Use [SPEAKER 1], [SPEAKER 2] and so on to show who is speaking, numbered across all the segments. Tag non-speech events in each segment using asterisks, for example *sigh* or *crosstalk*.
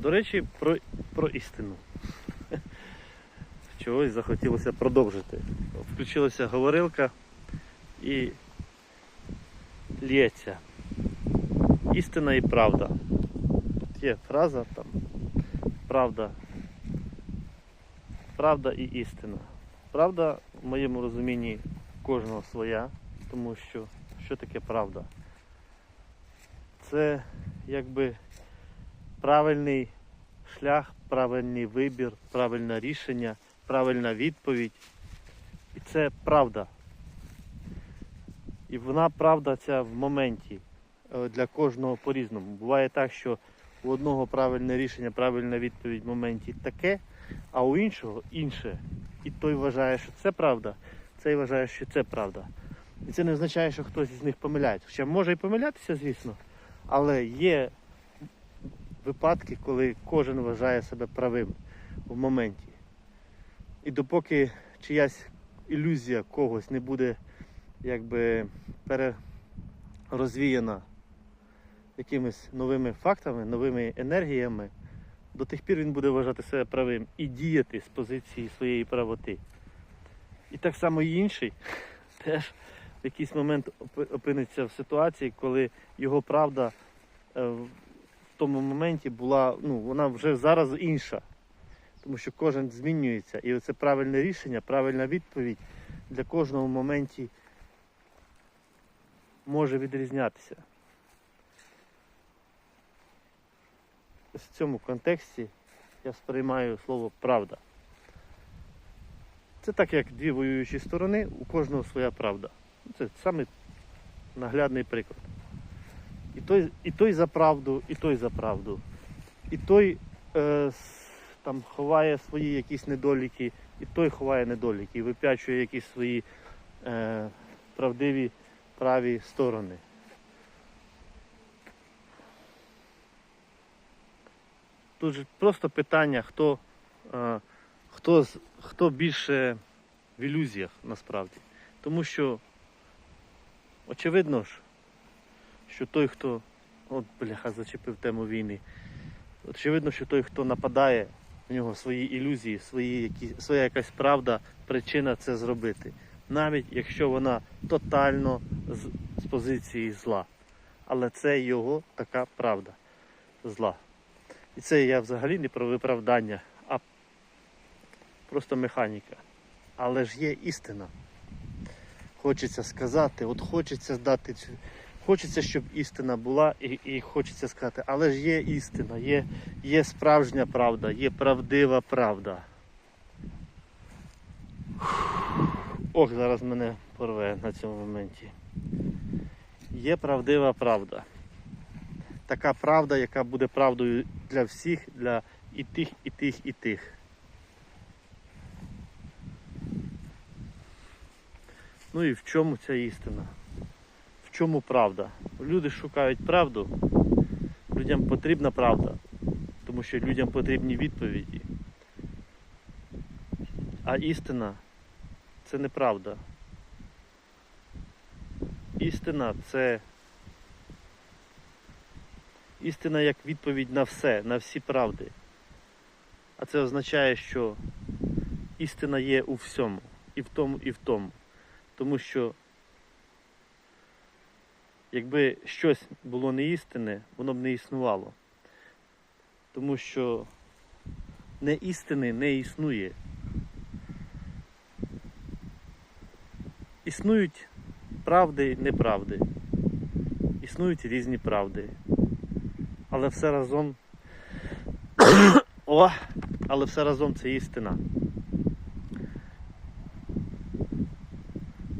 [SPEAKER 1] До речі, про, про істину. *laughs* Чогось захотілося продовжити. Включилася говорилка і лється. Істина і правда. Є фраза там. Правда. Правда і істина. Правда, в моєму розумінні, кожного своя, тому що що таке правда? Це якби правильний шлях, правильний вибір, правильне рішення, правильна відповідь. І це правда. І вона правда ця в моменті е, для кожного по-різному. Буває так, що у одного правильне рішення, правильна відповідь в моменті таке, а у іншого інше. І той вважає, що це правда, цей вважає, що це правда. І це не означає, що хтось із них помиляється. Хоча може і помилятися, звісно, але є випадки, коли кожен вважає себе правим в моменті. І допоки чиясь ілюзія когось не буде якби перерозвіяна якимись новими фактами, новими енергіями, до тих пір він буде вважати себе правим і діяти з позиції своєї правоти. І так само і інший *laughs* теж в якийсь момент опиниться в ситуації, коли його правда е, тому моменті була, ну, вона вже зараз інша. Тому що кожен змінюється. І оце правильне рішення, правильна відповідь для кожного моменті може відрізнятися. В цьому контексті я сприймаю слово правда. Це так, як дві воюючі сторони, у кожного своя правда. Це самий наглядний приклад. І той, і той за правду, і той за правду. І той е, там ховає свої якісь недоліки, і той ховає недоліки, і вип'ячує якісь свої е, правдиві праві сторони. Тут же просто питання, хто, е, хто, хто більше в ілюзіях насправді. Тому що очевидно ж, що той, хто. От, бляха, зачепив тему війни. Очевидно, що той, хто нападає, в нього свої ілюзії, свої, які, своя якась правда, причина це зробити. Навіть якщо вона тотально з, з позиції зла. Але це його така правда зла. І це я взагалі не про виправдання, а просто механіка. Але ж є істина. Хочеться сказати, от хочеться здати цю. Хочеться, щоб істина була, і, і хочеться сказати, але ж є істина, є, є справжня правда, є правдива правда. Ох, зараз мене порве на цьому моменті. Є правдива правда. Така правда, яка буде правдою для всіх, для і тих, і тих, і тих. Ну і в чому ця істина? Чому правда? Люди шукають правду, людям потрібна правда, тому що людям потрібні відповіді. А істина це неправда. Істина це істина як відповідь на все, на всі правди. А це означає, що істина є у всьому, і в тому, і в тому. Тому що якби щось було не істинне, воно б не існувало. Тому що не істини не існує. Існують правди і неправди. Існують різні правди. Але все разом. *coughs* О! Але все разом це істина.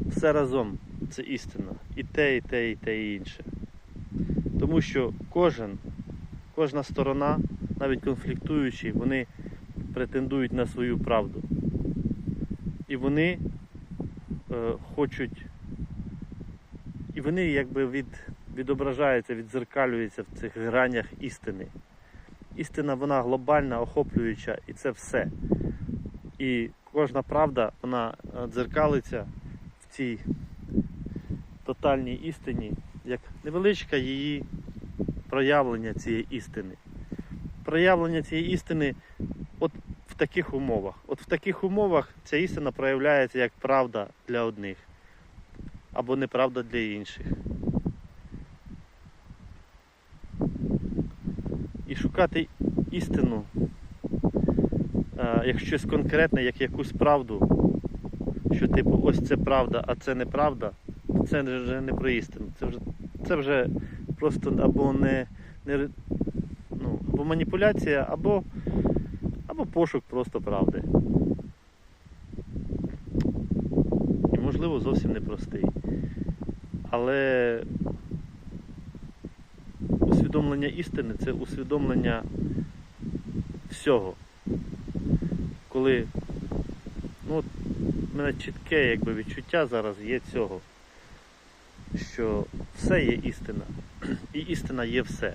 [SPEAKER 1] Все разом це істина. І те, і те, і те, і інше. Тому що кожен, кожна сторона, навіть конфліктуючі, вони претендують на свою правду. І вони е, хочуть. І вони якби від, відображаються, відзеркалюються в цих гранях істини. Істина вона глобальна, охоплююча, і це все. І кожна правда, вона е, дзеркалиться в цій тотальній істині, як невеличке її проявлення цієї істини. проявлення цієї істини от в таких умовах. От в таких умовах ця істина проявляється як правда для одних або неправда для інших. І шукати істину е, як щось конкретне, як якусь правду, що типу ось це правда, а це неправда, це вже не про істину. Це вже, це вже просто або не, не ну, або маніпуляція, або, або пошук просто правди. І можливо зовсім непростий. Але усвідомлення істини це усвідомлення всього. Коли ну, от в мене чітке якби, відчуття зараз є цього, що все є істина, і істина є все.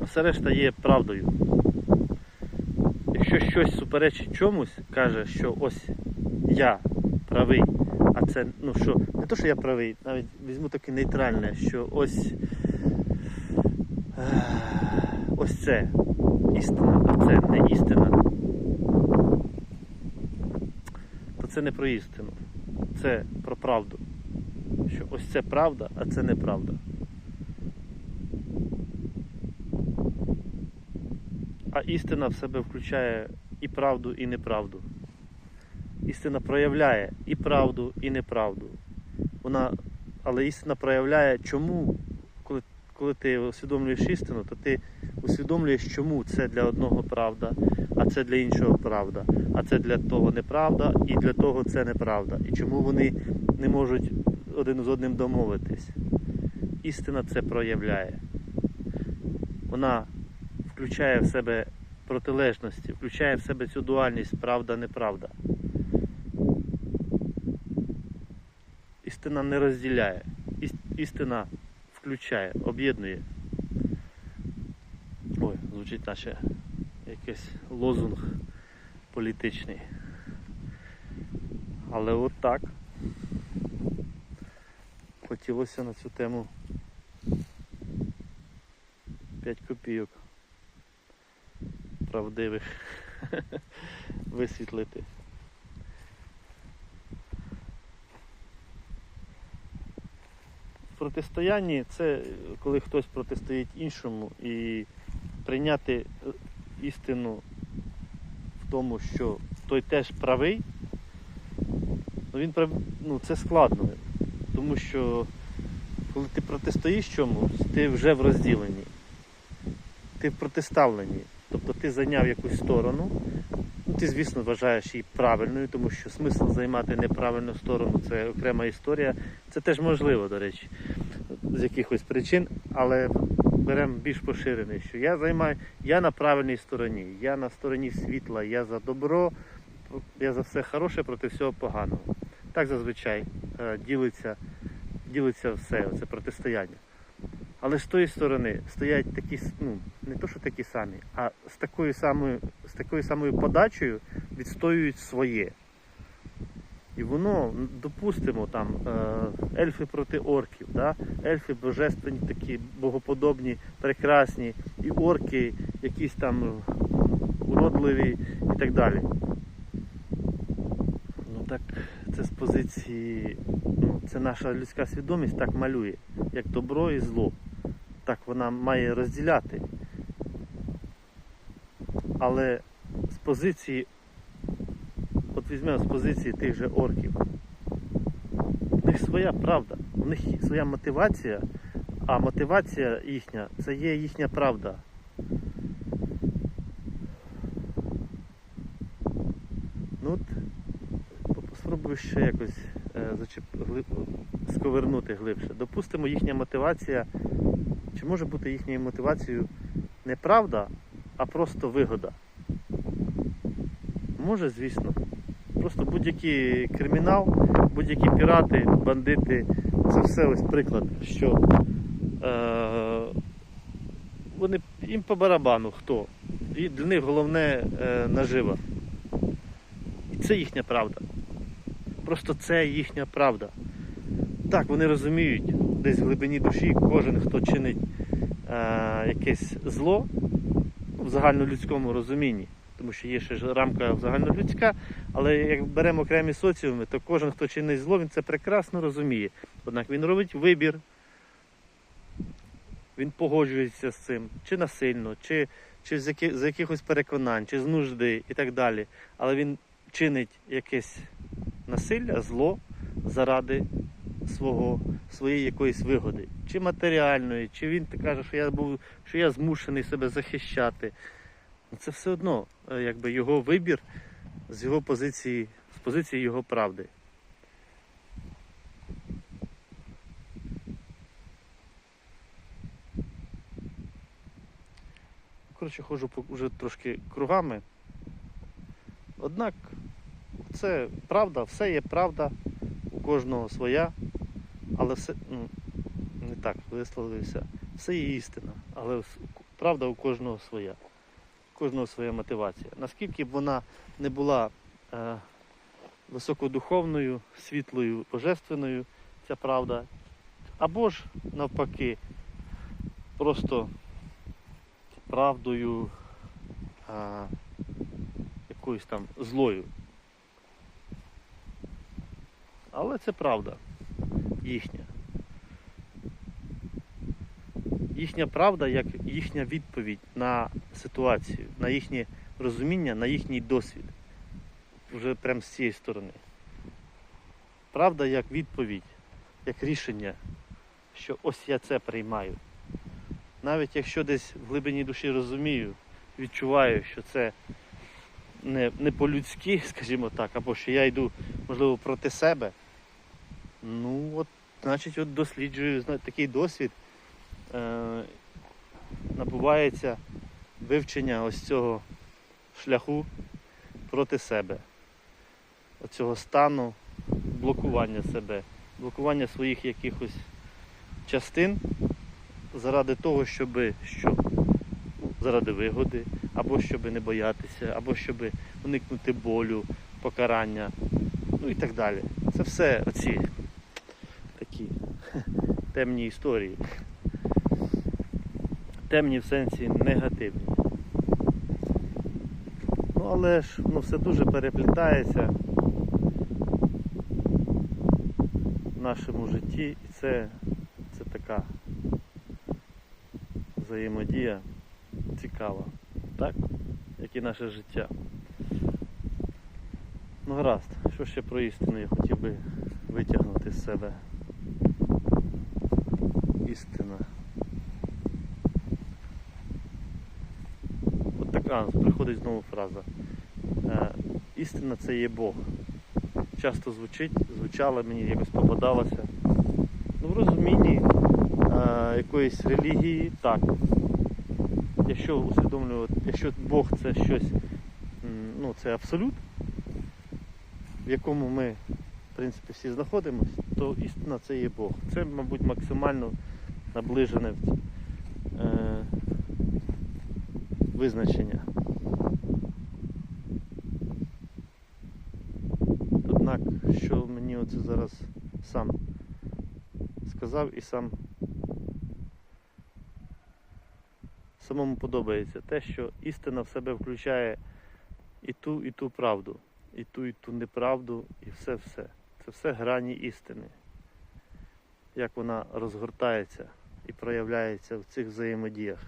[SPEAKER 1] Все решта є правдою. Якщо щось суперечить чомусь, каже, що ось я правий, а це, ну що, не то, що я правий, навіть візьму таке нейтральне, що ось ось це істина, а це не істина, то це не про істину, це про правду. Що ось це правда, а це неправда. А істина в себе включає і правду, і неправду. Істина проявляє і правду, і неправду. Вона, але істина проявляє, чому, коли, коли ти усвідомлюєш істину, то ти усвідомлюєш, чому це для одного правда, а це для іншого правда, а це для того неправда, і для того це неправда. І чому вони не можуть один з одним домовитись. Істина це проявляє. Вона включає в себе протилежності, включає в себе цю дуальність правда-неправда. Істина не розділяє, Іс- істина включає, об'єднує. Звучить наче якийсь лозунг політичний. Але от так. Хотілося на цю тему 5 копійок правдивих *laughs* висвітлити. Протистоянні це коли хтось протистоїть іншому і прийняти е, істину в тому, що той теж правий, ну він ну, це складно. Тому що коли ти протистоїш чомусь, ти вже в розділенні. Ти в протиставленні. Тобто ти зайняв якусь сторону. Ну, ти, звісно, вважаєш її правильною, тому що смисл займати неправильну сторону це окрема історія. Це теж можливо, до речі, з якихось причин, але беремо більш поширений, що я займаю, я на правильній стороні, я на стороні світла, я за добро, я за все хороше проти всього поганого. Так зазвичай е, ділиться, ділиться все, це протистояння. Але з тої сторони стоять такі, ну, не то, що такі самі, а з такою самою, з такою самою подачею відстоюють своє. І воно, допустимо, там е, ельфи проти орків, да? ельфи божественні, такі богоподобні, прекрасні, і орки якісь там уродливі і так далі. Ну так це з позиції, ну, це наша людська свідомість так малює, як добро і зло. Так вона має розділяти. Але з позиції, от візьмемо з позиції тих же орків. У них своя правда, у них своя мотивація, а мотивація їхня це є їхня правда. Ну от спробую ще якось е, зачеп... сковернути глибше. Допустимо, їхня мотивація, чи може бути їхньою мотивацією не правда, а просто вигода? Може, звісно. Просто будь-який кримінал, будь-які пірати, бандити, це все ось приклад, що е, вони їм по барабану хто. І для них головне е, нажива. І це їхня правда. Просто це їхня правда. Так, вони розуміють, десь в глибині душі кожен, хто чинить е, якесь зло в загальнолюдському розумінні, тому що є ще ж рамка загальнолюдська, але як беремо окремі соціуми, то кожен, хто чинить зло, він це прекрасно розуміє. Однак він робить вибір, він погоджується з цим, чи насильно, чи, чи з, які, з якихось переконань, чи з нужди і так далі. Але він чинить якесь насилля, зло заради свого, своєї якоїсь вигоди, чи матеріальної, чи він каже, що я був, що я змушений себе захищати. Це все одно, е, якби його вибір з його позиції, з позиції його правди. Коротше, ходжу вже трошки кругами. Однак це правда, все є правда, у кожного своя, але все ну, не так висловився. Все є істина, але правда у кожного своя. Кожного своя мотивація. Наскільки б вона не була е, високодуховною, світлою, божественною, ця правда, або ж навпаки, просто правдою а, якоюсь там злою. Але це правда їхня. Їхня правда як їхня відповідь на ситуацію, на їхнє розуміння, на їхній досвід. Вже прямо з цієї сторони. Правда як відповідь, як рішення, що ось я це приймаю. Навіть якщо десь в глибині душі розумію, відчуваю, що це не, не по-людськи, *laughs* скажімо так, або що я йду, можливо, проти себе. Ну, от, значить, от досліджую такий досвід. Е, набувається вивчення ось цього шляху проти себе, оцього стану блокування себе, блокування своїх якихось частин заради того, щоб що? Заради вигоди, або щоб не боятися, або щоб уникнути болю, покарання, ну і так далі. Це все оці такі *laughs* темні історії. Темні в сенсі негативні. Ну але ж ну, все дуже переплітається в нашому житті і це, це така взаємодія цікава, так? Як і наше життя. Ну гаразд, що ще про істину я хотів би витягнути з себе. Істина. Така приходить знову фраза. Е, істина це є Бог. Часто звучить, звучала, мені якось попадалося. Ну, в розумінні е, якоїсь релігії, так. Якщо усвідомлювати, якщо Бог це щось, ну це абсолют, в якому ми, в принципі, всі знаходимося, то істина це є Бог. Це, мабуть, максимально наближене е, визначення. Однак, що мені оце зараз сам сказав і сам самому подобається те, що істина в себе включає і ту, і ту правду, і ту, і ту неправду, і все-все. Це все грані істини. Як вона розгортається і проявляється в цих взаємодіях.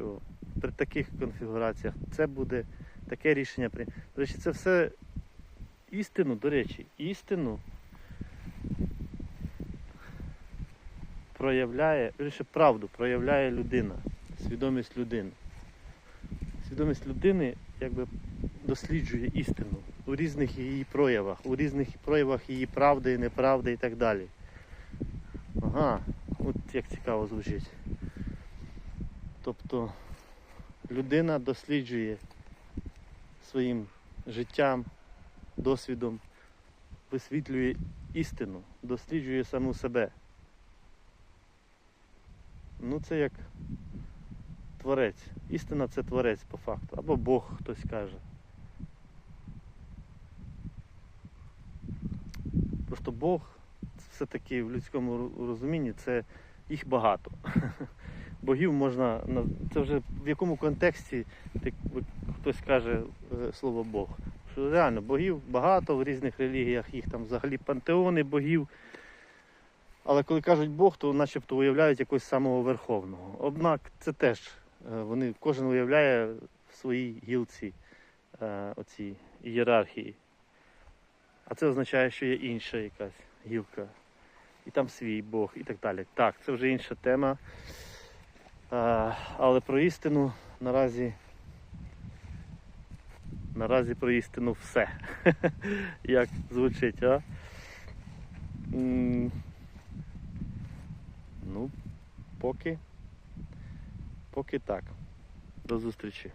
[SPEAKER 1] Що при таких конфігураціях це буде таке рішення. при- До речі, це все істину, до речі, істину проявляє, вірніше, правду проявляє людина, свідомість людини. Свідомість людини якби досліджує істину у різних її проявах, у різних проявах її правди, неправди і так далі. Ага, от як цікаво звучить. Тобто людина досліджує своїм життям, досвідом, висвітлює істину, досліджує саму себе. Ну це як творець. Істина це творець по факту. Або Бог хтось каже. Просто Бог все-таки в людському розумінні це їх багато. *laughs* Богів можна це вже в якому контексті ти- хтось каже е, слово Бог. Що реально богів багато в різних релігіях, їх там взагалі пантеони богів. Але коли кажуть Бог, то начебто уявляють якогось самого верховного. Однак це теж е, вони кожен уявляє в своїй гілці е, оці ієрархії. А це означає, що є інша якась гілка. І там свій Бог і так далі. Так, це вже інша тема. Е, але про істину наразі. Наразі про істину все. *laughs* Як звучить, а? Ну, поки. Поки так. До зустрічі.